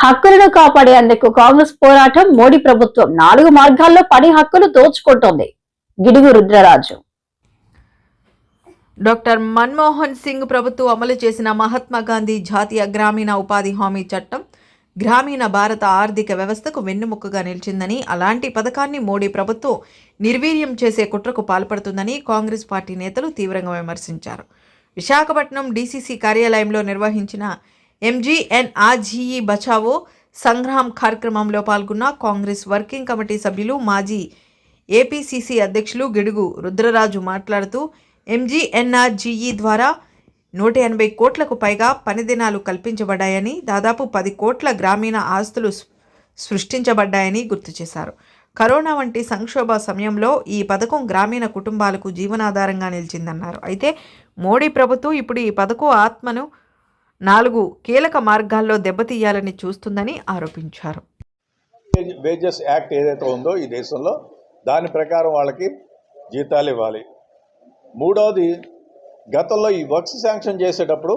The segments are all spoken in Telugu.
హక్కులను కాపాడేందుకు కాంగ్రెస్ పోరాటం మోడీ ప్రభుత్వం నాలుగు మార్గాల్లో పని హక్కులు దోచుకుంటోంది. గిడుగు రుద్రరాజు. డాక్టర్ మన్మోహన్ సింగ్ ప్రభుత్వం అమలు చేసిన మహాత్మా గాంధీ జాతీయ గ్రామీణ ఉపాధి హామీ చట్టం గ్రామీణ భారత ఆర్థిక వ్యవస్థకు వెన్నుముక్కగా నిలిచిందని అలాంటి పథకాన్ని మోడీ ప్రభుత్వం నిర్వీర్యం చేసే కుట్రకు పాల్పడుతుందని కాంగ్రెస్ పార్టీ నేతలు తీవ్రంగా విమర్శించారు. విశాఖపట్నం డీసీసీ కార్యాలయంలో నిర్వహించిన ఎంజీఎన్ఆర్జీఈ బచావో సంగ్రామ్ కార్యక్రమంలో పాల్గొన్న కాంగ్రెస్ వర్కింగ్ కమిటీ సభ్యులు మాజీ ఏపీసీసీ అధ్యక్షులు గిడుగు రుద్రరాజు మాట్లాడుతూ ఎంజీఎన్ఆర్జీఈ ద్వారా నూట ఎనభై కోట్లకు పైగా పనిదినాలు కల్పించబడ్డాయని దాదాపు పది కోట్ల గ్రామీణ ఆస్తులు సృష్టించబడ్డాయని గుర్తు చేశారు. కరోనా వంటి సంక్షోభ సమయంలో ఈ పథకం గ్రామీణ కుటుంబాలకు జీవనాధారంగా నిలిచిందన్నారు. అయితే మోడీ ప్రభుత్వం ఇప్పుడు ఈ పథకం ఆత్మను నాలుగు కీలక మార్గాల్లో దెబ్బతీయాలని చూస్తుందని ఆరోపించారు. వేజెస్ యాక్ట్ ఏదైతే ఉందో ఈ దేశంలో దాని ప్రకారం వాళ్ళకి జీతాలు ఇవ్వాలి. మూడవది గతంలో ఈ వర్క్స్ శాంక్షన్ చేసేటప్పుడు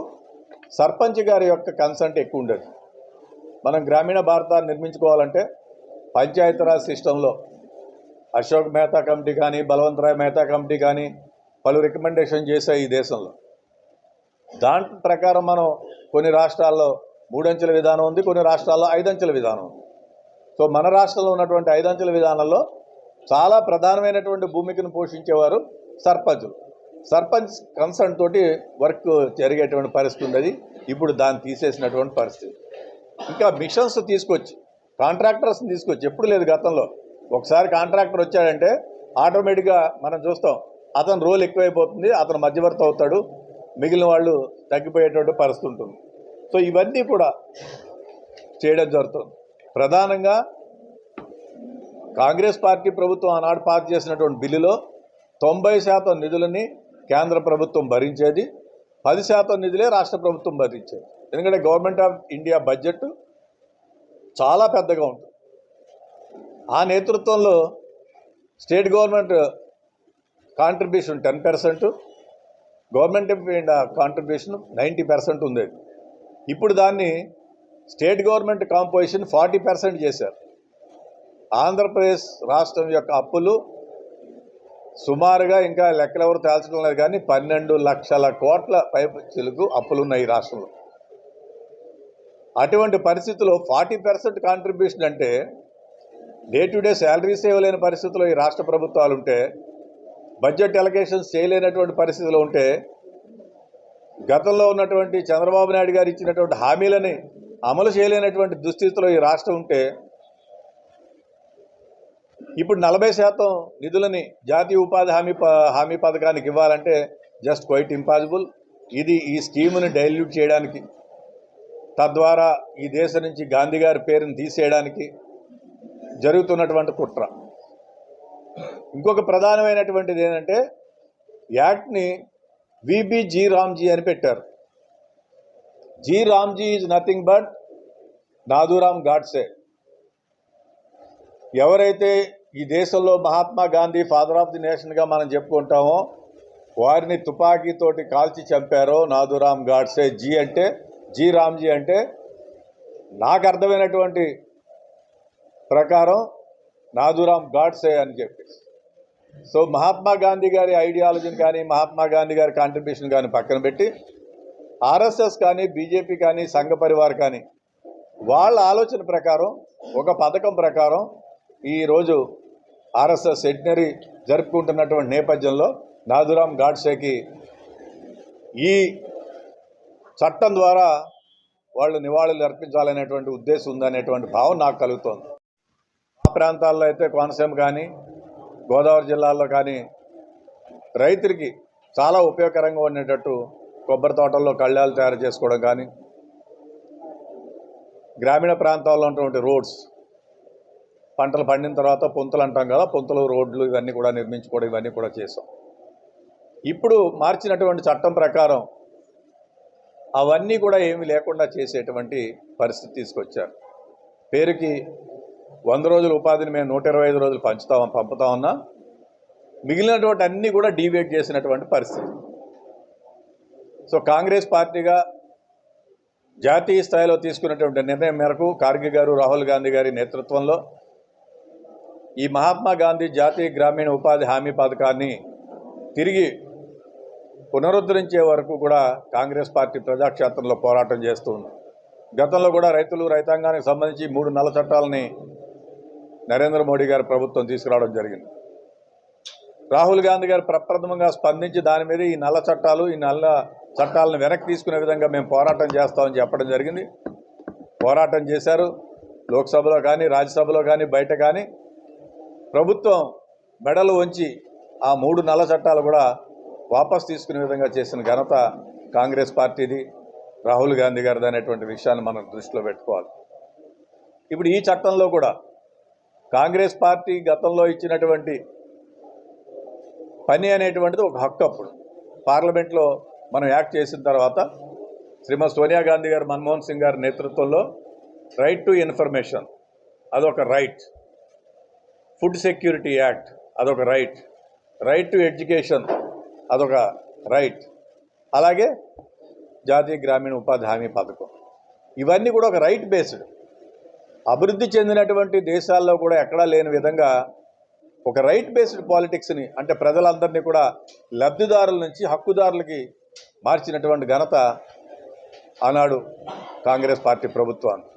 సర్పంచ్ గారి యొక్క కన్సంట్ ఎక్కువ ఉండేది. మనం గ్రామీణ భారతాన్ని నిర్మించుకోవాలంటే పంచాయతీరాజ్ సిస్టంలో అశోక్ మెహతా కమిటీ కానీ బలవంతరాయ్ మెహతా కమిటీ కానీ పలు రికమెండేషన్ చేశాయి ఈ దేశంలో. దాని ప్రకారం మనం కొన్ని రాష్ట్రాల్లో మూడంచెల విధానం ఉంది కొన్ని రాష్ట్రాల్లో ఐదంచెల విధానం ఉంది. సో మన రాష్ట్రంలో ఉన్నటువంటి ఐదంచెల విధానంలో చాలా ప్రధానమైనటువంటి భూమికను పోషించేవారు సర్పంచులు. సర్పంచ్ కన్సర్న్ తోటి వర్క్ జరిగేటువంటి పరిస్థితి ఉండేది. ఇప్పుడు దాన్ని తీసేసినటువంటి పరిస్థితి. ఇంకా మిషన్స్ తీసుకొచ్చి కాంట్రాక్టర్స్ని తీసుకొచ్చి ఎప్పుడు లేదు గతంలో. ఒకసారి కాంట్రాక్టర్ వచ్చాడంటే ఆటోమేటిక్గా మనం చూస్తాం అతను రోల్ ఎక్కువైపోతుంది అతను మధ్యవర్తి అవుతాడు మిగిలిన వాళ్ళు తగ్గిపోయేటువంటి పరిస్థితి ఉంటుంది. సో ఇవన్నీ కూడా చేయడం జరుగుతుంది. ప్రధానంగా కాంగ్రెస్ పార్టీ ప్రభుత్వం ఆనాడు పాస్ చేసినటువంటి బిల్లులో తొంభై శాతం నిధులని కేంద్ర ప్రభుత్వం భరించేది పది శాతం నిధులే రాష్ట్ర ప్రభుత్వం భరించేది. ఎందుకంటే గవర్నమెంట్ ఆఫ్ ఇండియా బడ్జెట్ చాలా పెద్దగా ఉంటుంది. ఆ నేతృత్వంలో state government contribution ten percent government contribution ninety percent ఉండేది ఇప్పుడు దాన్ని state government composition forty percent చేశారు. ఆంధ్రప్రదేశ్ రాష్ట్రం యొక్క అప్పులు సుమారుగా ఇంకా లెక్కలెవరు తేల్చడం లేదు కానీ పన్నెండు లక్షల కోట్ల పైపులకు అప్పులు ఉన్నాయి ఈ రాష్ట్రంలో. అటువంటి పరిస్థితుల్లో ఫార్టీ పర్సెంట్ కాంట్రిబ్యూషన్ అంటే డే టు డే శాలరీ ఇవ్వలేని పరిస్థితుల్లో ఈ రాష్ట్ర ప్రభుత్వాలు ఉంటే బడ్జెట్ ఎలకేషన్స్ చేయలేనటువంటి పరిస్థితిలో ఉంటే గతంలో ఉన్నటువంటి చంద్రబాబు నాయుడు గారు ఇచ్చినటువంటి హామీలని అమలు చేయలేనటువంటి దుస్థితిలో ఈ రాష్ట్రం ఉంటే ఇప్పుడు నలభై శాతం నిధులని జాతీయ ఉపాధి హామీ ప- హామీ పథకానికి ఇవ్వాలంటే జస్ట్ క్వైట్ ఇంపాసిబుల్. ఇది ఈ స్కీముని డైల్యూట్ చేయడానికి తద్వారా ఈ దేశం నుంచి గాంధీ గారి పేరుని తీసేయడానికి జరుగుతున్నటువంటి కుట్ర. ఇంకొక ప్రధానమైనటువంటిది ఏంటంటే యాక్ట్ని విబి జీ రామ్జీ అని పెట్టారు. G Ramji is nothing but Nathuram Godse. ఎవరైతే ఈ దేశంలో Mahatma Gandhi father of the నేషన్గా మనం చెప్పుకుంటామో వారిని తుపాకీతోటి కాల్చి చంపారో నాదురామ్ గాడ్సే. జీ అంటే జీ రామ్జీ అంటే నాకు అర్థమైనటువంటి ప్రకారం నాదురామ్ గాడ్సే అని చెప్పేసి సో మహాత్మా గాంధీ గారి ఐడియాలజీని కానీ మహాత్మా గాంధీ గారి కాంట్రిబ్యూషన్ కానీ పక్కన పెట్టి ఆర్ఎస్ఎస్ కానీ బీజేపీ కానీ సంఘ పరివార్ కానీ వాళ్ళ ఆలోచన ప్రకారం ఒక పథకం ప్రకారం ఈరోజు ఆర్ఎస్ఎస్ సెంటనరీ జరుపుకుంటున్నటువంటి నేపథ్యంలో నాదురామ్ గాడ్సేకి ఈ చట్టం ద్వారా వాళ్ళు నివాళులు అర్పించాలనేటువంటి ఉద్దేశం ఉందనేటువంటి భావం నాకు కలుగుతోంది. ప్రాంతాల్లో అయితే కోనసీమ కానీ గోదావరి జిల్లాల్లో కానీ రైతులకి చాలా ఉపయోగకరంగా ఉండేటట్టు కొబ్బరి తోటల్లో కళ్యాలు తయారు చేసుకోవడం కానీ గ్రామీణ ప్రాంతాల్లో ఉన్నటువంటి రోడ్స్ పంటలు పండిన తర్వాత పొంతలు అంటాం కదా పొంతలు రోడ్లు ఇవన్నీ కూడా నిర్మించుకోవడం ఇవన్నీ కూడా చేసాం ఇప్పుడు మార్చినటువంటి చట్టం ప్రకారం అవన్నీ కూడా ఏమి లేకుండా చేసేటువంటి పరిస్థితి తీసుకొచ్చారు. పేరుకి వంద రోజుల ఉపాధిని మేము నూట ఇరవై ఐదు రోజులు పంచుతాం పంపుతా ఉన్నా మిగిలినటువంటి అన్నీ కూడా డీవేట్ చేసినటువంటి పరిస్థితి. సో కాంగ్రెస్ పార్టీగా జాతీయ స్థాయిలో తీసుకున్నటువంటి నిర్ణయం మేరకు కార్గి గారు రాహుల్ గాంధీ గారి నేతృత్వంలో ఈ మహాత్మా గాంధీ జాతీయ గ్రామీణ ఉపాధి హామీ పథకాన్ని తిరిగి పునరుద్ధరించే వరకు కూడా కాంగ్రెస్ పార్టీ ప్రజాక్షేత్రంలో పోరాటం చేస్తూ ఉంది. గతంలో కూడా రైతులు రైతాంగానికి సంబంధించి మూడు నల్ల చట్టాలని నరేంద్ర మోడీ గారి ప్రభుత్వం తీసుకురావడం జరిగింది. రాహుల్ గాంధీ గారు ప్రప్రథమంగా స్పందించి దాని మీద ఈ నల్ల చట్టాలు ఈ నల్ల చట్టాలను వెనక్కి తీసుకునే విధంగా మేము పోరాటం చేస్తామని చెప్పడం జరిగింది. పోరాటం చేశారు. లోక్సభలో కానీ రాజ్యసభలో కానీ బయట కానీ ప్రభుత్వం మెడలు వంచి ఆ మూడు నల్ల చట్టాలు కూడా వాపస్ తీసుకునే విధంగా చేసిన ఘనత కాంగ్రెస్ పార్టీది రాహుల్ గాంధీ గారిది అనేటువంటి విషయాన్ని మనం దృష్టిలో పెట్టుకోవాలి. ఇప్పుడు ఈ చట్టంలో కూడా కాంగ్రెస్ పార్టీ గతంలో ఇచ్చినటువంటి పని అనేటువంటిది ఒక హక్కు అప్పుడు. పార్లమెంట్లో మనం యాక్ట్ చేసిన తర్వాత శ్రీమతి సోనియా గాంధీ గారు మన్మోహన్ సింగ్ గారి నేతృత్వంలో రైట్ టు ఇన్ఫర్మేషన్ అదొక రైట్ ఫుడ్ సెక్యూరిటీ యాక్ట్ అదొక రైట్ రైట్ టు ఎడ్యుకేషన్ అదొక రైట్ అలాగే జాతీయ గ్రామీణ ఉపాధి హామీ పథకం. ఇవన్నీ కూడా ఒక రైట్ బేస్డ్ అభివృద్ధి చెందినటువంటి దేశాల్లో కూడా ఎక్కడా లేని విధంగా ఒక రైట్ బేస్డ్ పాలిటిక్స్ని అంటే ప్రజలందరినీ కూడా లబ్ధిదారుల నుంచి హక్కుదారులకి మార్చినటువంటి ఘనత ఆనాడు కాంగ్రెస్ పార్టీ ప్రభుత్వాన్ని